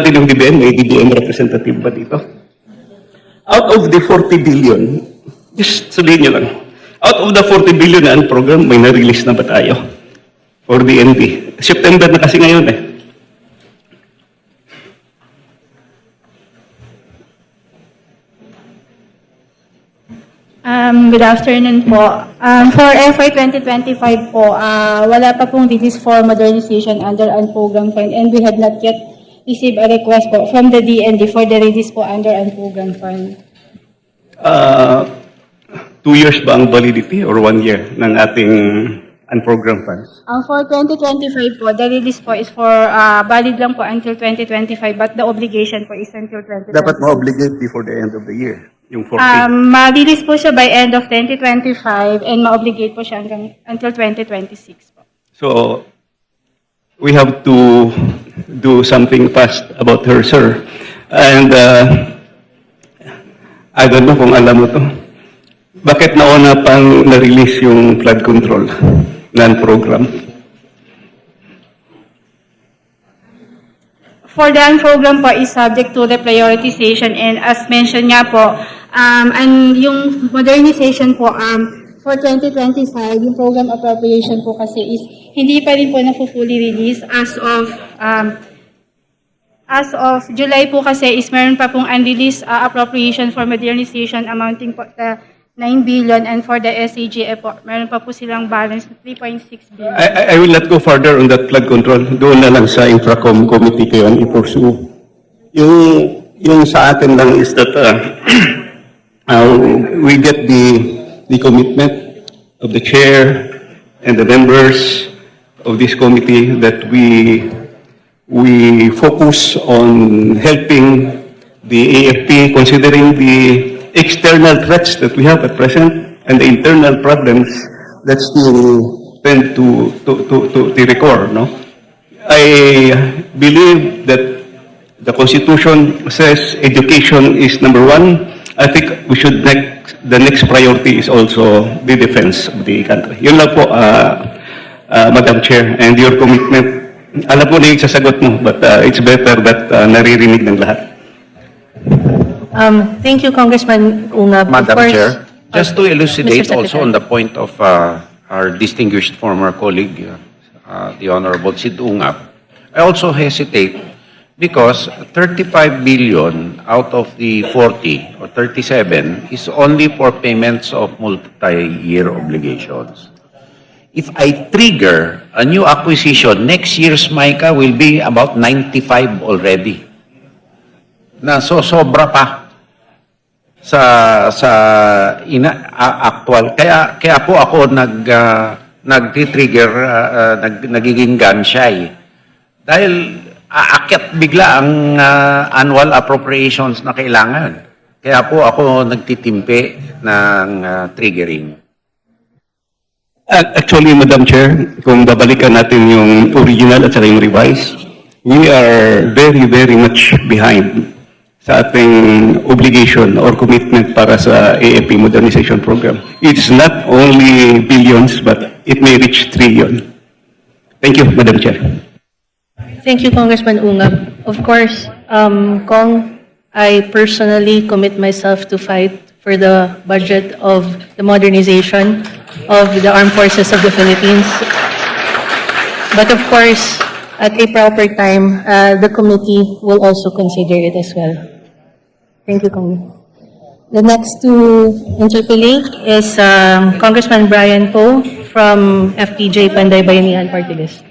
din yung DBM, may DBM representative ba dito? Out of the 40 billion, just sabihin nyo lang, out of the 40 billion na program, may na-release na ba tayo? For DND. September na kasi ngayon eh. Um, good afternoon po. Um, for FY 2025 po, ah, wala pa pong release for modernization under ang program fund and we had not yet received a request po from the DND for the release po under program fund. Uh, two years ba ang validity or one year ng ating unprogrammed funds? Ang for 2025 po, the release po is for ah, valid lang po until 2025 but the obligation po is until 2026. Dapat ma-obligate before the end of the year, yung 40. Um, ma-release po siya by end of 2025 and ma-obligate po siya hanggang until 2026 po. So, we have to do something fast about her, sir. And uh, I don't know kung alam mo to. Bakit nauna pang na-release yung flood control non-program? For the program po is subject to the prioritization and as mentioned nga po, um, and yung modernization po, um, for 2025, yung program appropriation po kasi is hindi pa rin po na-fully release as of um, as of July po kasi is meron pa pong unreleased uh, appropriation for modernization amounting po to 9 billion and for the SAGA po, meron pa po silang balance na 3.6 billion. I- I will not go further on that flood control. Doon na lang sa Infracom Committee ko yun, i-pursue. Yung, yung sa atin lang is that uh, uh, we get the, the commitment of the chair and the members of this committee that we, we focus on helping the AFP considering the external threats that we have at present and the internal problems that still tend to, to, to, to, to recur, no? I believe that the Constitution says education is number one. I think we should next, the next priority is also the defense of the country. Yun lang po, uh, uh, Madam Chair, and your commitment. Alam ko na yung sasagot mo, but uh, it's better that uh, naririnig ng lahat. Um, Thank you, Congressman Ungab. Of Madam course- Chair, just to Uh, elucidate also on the point of uh, our distinguished former colleague, uh, uh, the Honorable Sid Ungap, I also hesitate because 35 billion out of the 40 or 37 is only for payments of multi-year obligations. If I trigger a new acquisition, next year's MICA will be about 95 already. Na so sobra pa sa sa ina a- actual kaya kaya po ako nag uh, nagti-trigger ah, ah, nag, nagiging gun shy dahil aakyat bigla ang ah, annual appropriations na kailangan kaya po ako nagtitimpi ng ah, triggering Ac- Actually, Madam Chair, kung babalikan natin yung original at saka yung revised, we are very, very much behind sa ating obligation or commitment para sa AFP Modernization Program. It's not only billions, but it may reach trillion. Thank you, Madam Chair. Thank you, Congressman Ungab. Of course, um, Kong, I personally commit myself to fight for the budget of the modernization of the armed forces of the Philippines. But of course, at a proper time, uh, the committee will also consider it as well. Thank you, Kong. The next to interpellate is um, Congressman Brian Poe from FTJ Panday Bayanihan Party List.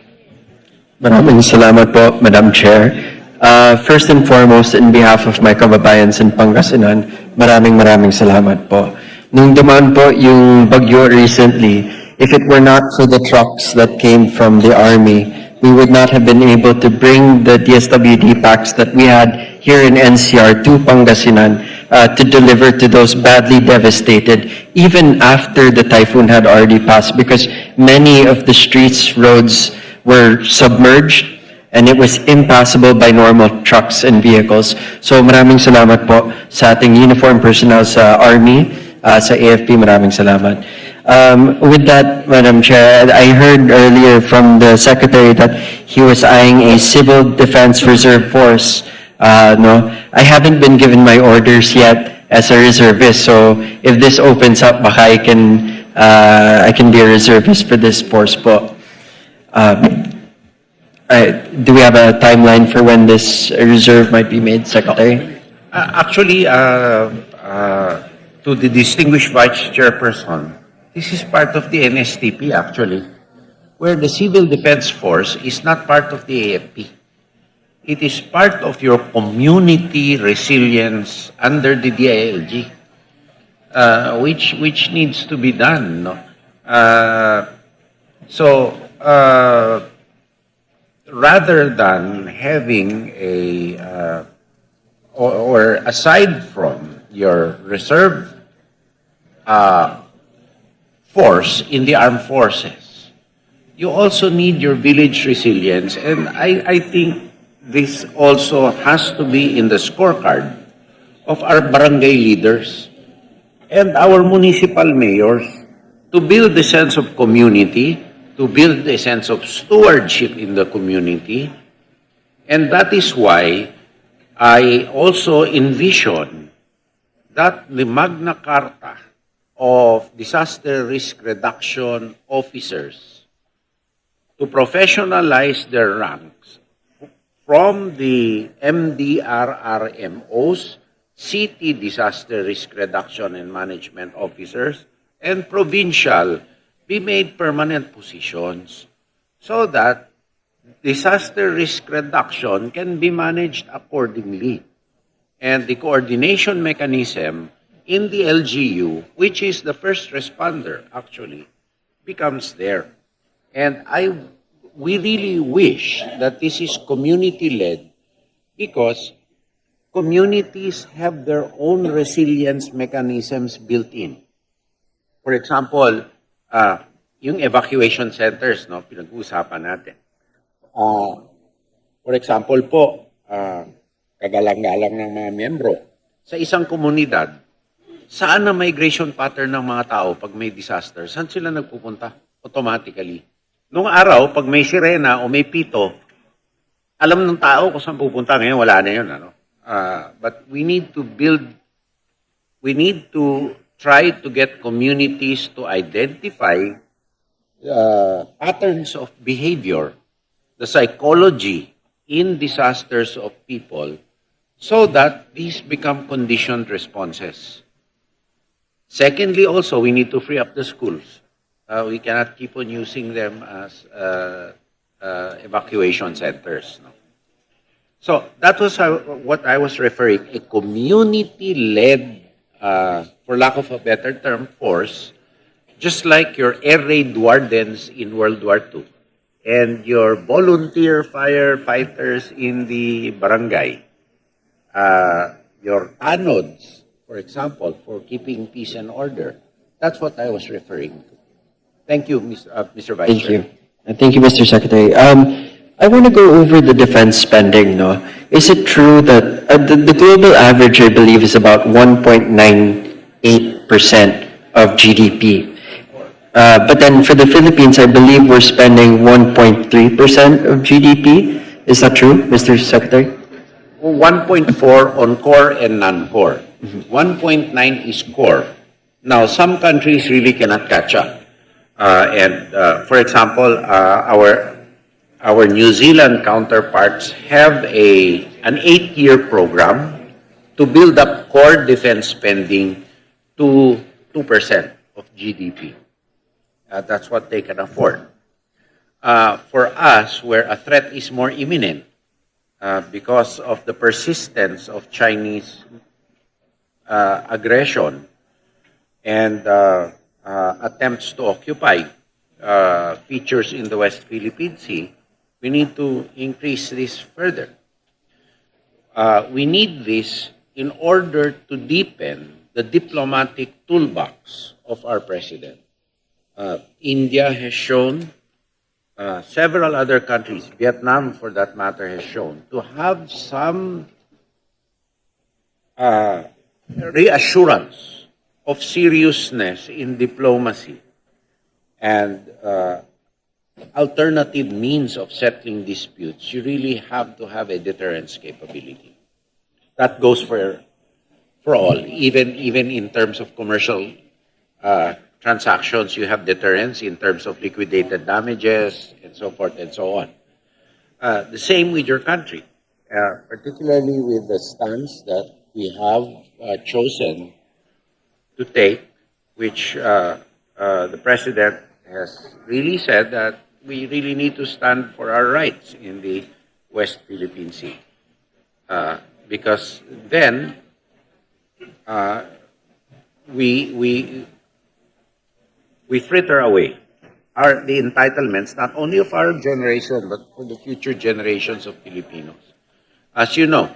Maraming salamat po, Madam Chair. Uh, first and foremost, in behalf of my kababayans in Pangasinan, maraming maraming salamat po. Nung dumaan po yung bagyo recently, if it were not for the trucks that came from the army, we would not have been able to bring the DSWD packs that we had here in NCR to Pangasinan uh, to deliver to those badly devastated, even after the typhoon had already passed, because many of the streets, roads were submerged and it was impassable by normal trucks and vehicles. So maraming salamat po sa ating uniform personnel sa Army, uh, sa AFP, maraming salamat. Um, with that, Madam Chair, I heard earlier from the Secretary that he was eyeing a Civil Defense Reserve Force. Uh, no, I haven't been given my orders yet as a reservist, so if this opens up, baka I can, uh, I can be a reservist for this force po. Um, I- do we have a timeline for when this reserve might be made, Secretary? Uh, Actually, uh, uh, to the distinguished Vice Chairperson, this is part of the NSTP actually, where the Civil Defense Force is not part of the AFP. It is part of your community resilience under the DILG, uh, which, which needs to be done. No? Uh, so, uh, rather than having a uh, or, or aside from your reserve uh, force in the armed forces, you also need your village resilience. And I, I think this also has to be in the scorecard of our barangay leaders and our municipal mayors to build the sense of community, to build a sense of stewardship in the community. And that is why I also envision that the Magna Carta of disaster risk reduction officers to professionalize their ranks from the MDRRMOs, city disaster risk reduction and management officers, and provincial be made permanent positions so that disaster risk reduction can be managed accordingly. And the coordination mechanism in the LGU, which is the first responder actually, becomes there. And I, we really wish that this is community-led because communities have their own resilience mechanisms built in. For example, uh, yung evacuation centers, no, pinag-uusapan natin. Ah, for example po, ah, kagalang-galang ng mga miyembro, sa isang komunidad, saan ang migration pattern ng mga tao pag may disaster? Saan sila nagpupunta? Automatically. Nung araw, pag may sirena o may pito, alam ng tao kung saan pupunta. Ngayon, wala na yun. Ano? Ah, but we need to build, we need to try to get communities to identify uh, patterns of behavior, the psychology in disasters of people, so that these become conditioned responses. Secondly, also, we need to free up the schools. Uh, we cannot keep on using them as uh, uh, evacuation centers. No? So that was uh, what I was referring, a community-led, uh, for lack of a better term, force, just like your air raid wardens in World War II and your volunteer firefighters in the barangay, uh, your anods, for example, for keeping peace and order. That's what I was referring to. Thank you, Mr. Uh, Mr. Vice Thank Chair. you. Thank you, Mr. Secretary. Um, I want to go over the defense spending, no? Is it true that uh, the, the global average, I believe, is about 1.98% of GDP? Uh, but then for the Philippines, I believe we're spending 1.3% of GDP. Is that true, Mr. Secretary? 1.4 on core and non-core. 1.9 is core. Now, some countries really cannot catch up. Uh, and uh, for example, uh, our our New Zealand counterparts have a an eight-year program to build up core defense spending to two percent of GDP. Uh, that's what they can afford. Uh, for us, where a threat is more imminent, uh, because of the persistence of Chinese uh, aggression and uh, uh, attempts to occupy features in the West Philippine Sea, we need to increase this further. Uh, we need this in order to deepen the diplomatic toolbox of our president. Uh, India has shown uh, several other countries, Vietnam for that matter, has shown to have some uh, reassurance of seriousness in diplomacy and uh, alternative means of settling disputes, you really have to have a deterrence capability. That goes for for all, even even in terms of commercial uh, transactions, you have deterrence in terms of liquidated damages and so forth and so on. Uh, the same with your country, uh, particularly with the stance that we have uh, chosen to take, which uh, uh, the president has really said that we really need to stand for our rights in the West Philippine Sea. Uh, because then uh, we, we, we fritter away our, the entitlements, not only of our generation, but for the future generations of Filipinos. As you know,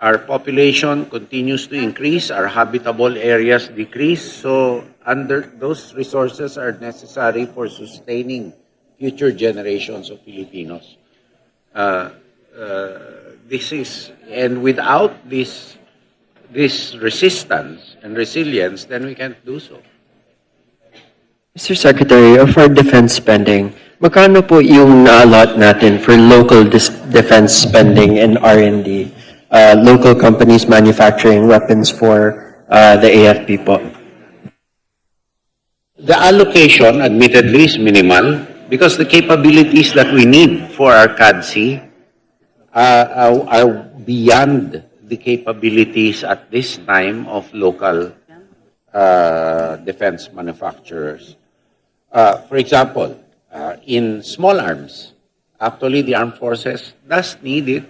our population continues to increase, our habitable areas decrease, so under those resources are necessary for sustaining future generations of Filipinos. Uh, uh, this is, and without this, this resistance and resilience, then we can't do so. Mr. Secretary, of our defense spending, magkano po yung na-allot natin for local defense spending and R&D? Uh, local companies manufacturing weapons for uh, the AFP po. The allocation, admittedly, is minimal because the capabilities that we need for our CADC uh, are, are beyond the capabilities at this time of local uh, defense manufacturers. Uh, for example, uh, in small arms, actually the armed forces does need it,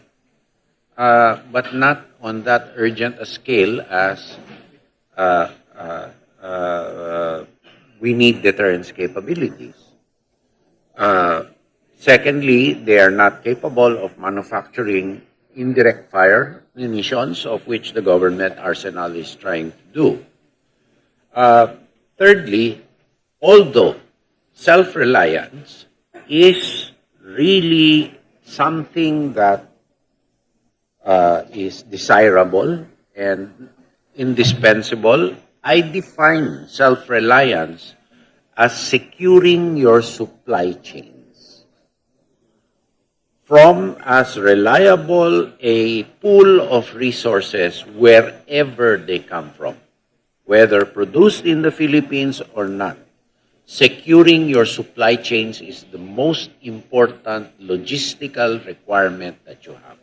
uh, but not on that urgent a scale as uh, uh, uh, we need deterrence capabilities. Uh, secondly, they are not capable of manufacturing indirect fire munitions, of which the government arsenal is trying to do. Uh, thirdly, although self-reliance is really something that uh, is desirable and indispensable, I define self-reliance as securing your supply chains from as reliable a pool of resources wherever they come from, whether produced in the Philippines or not. Securing your supply chains is the most important logistical requirement that you have.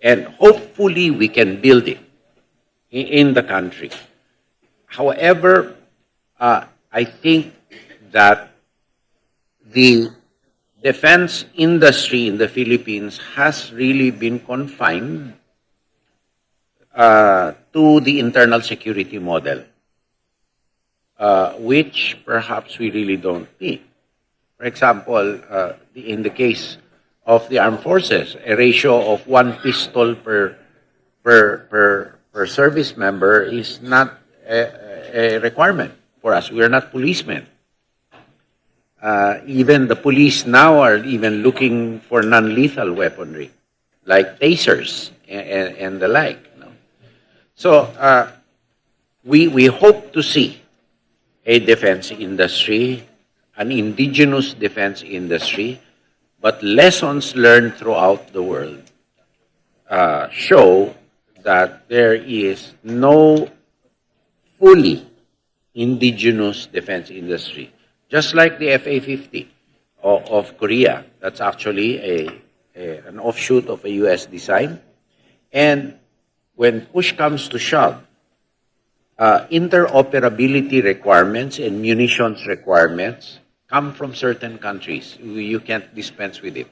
And hopefully we can build it in the country. However, uh, I think that the defense industry in the Philippines has really been confined uh, to the internal security model, uh, which perhaps we really don't need. For example, uh, in the case of the armed forces, a ratio of one pistol per per per per service member is not a, requirement for us. We are not policemen. Uh, even the police now are even looking for non-lethal weaponry, like tasers and, and, and the like. So uh, we we hope to see a defense industry, an indigenous defense industry, but lessons learned throughout the world uh, show that there is no fully indigenous defense industry. Just like the FA-50 of, of Korea, that's actually a, a, an offshoot of a US design. And when push comes to shove, uh, interoperability requirements and munitions requirements come from certain countries. You can't dispense with it.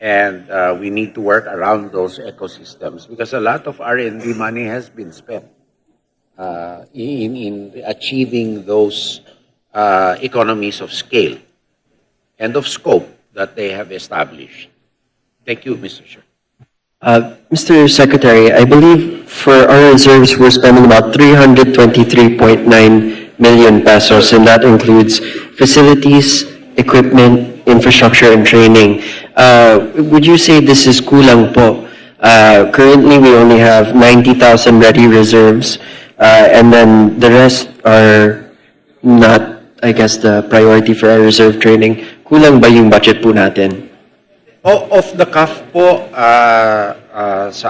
And uh, we need to work around those ecosystems because a lot of R&D money has been spent uh, in, in achieving those uh, economies of scale and of scope that they have established. Thank you, Mr. Chair. Uh, Mr. Secretary, I believe for our reserves, we're spending about 323.9 million pesos, and that includes facilities, equipment, infrastructure, and training. Uh, Would you say this is kulang po? Uh, Currently, we only have 90,000 ready reserves, uh, and then the rest are not I guess, the priority for our reserve training, kulang ba yung budget po natin? O- Off the cuff po, ah, ah, sa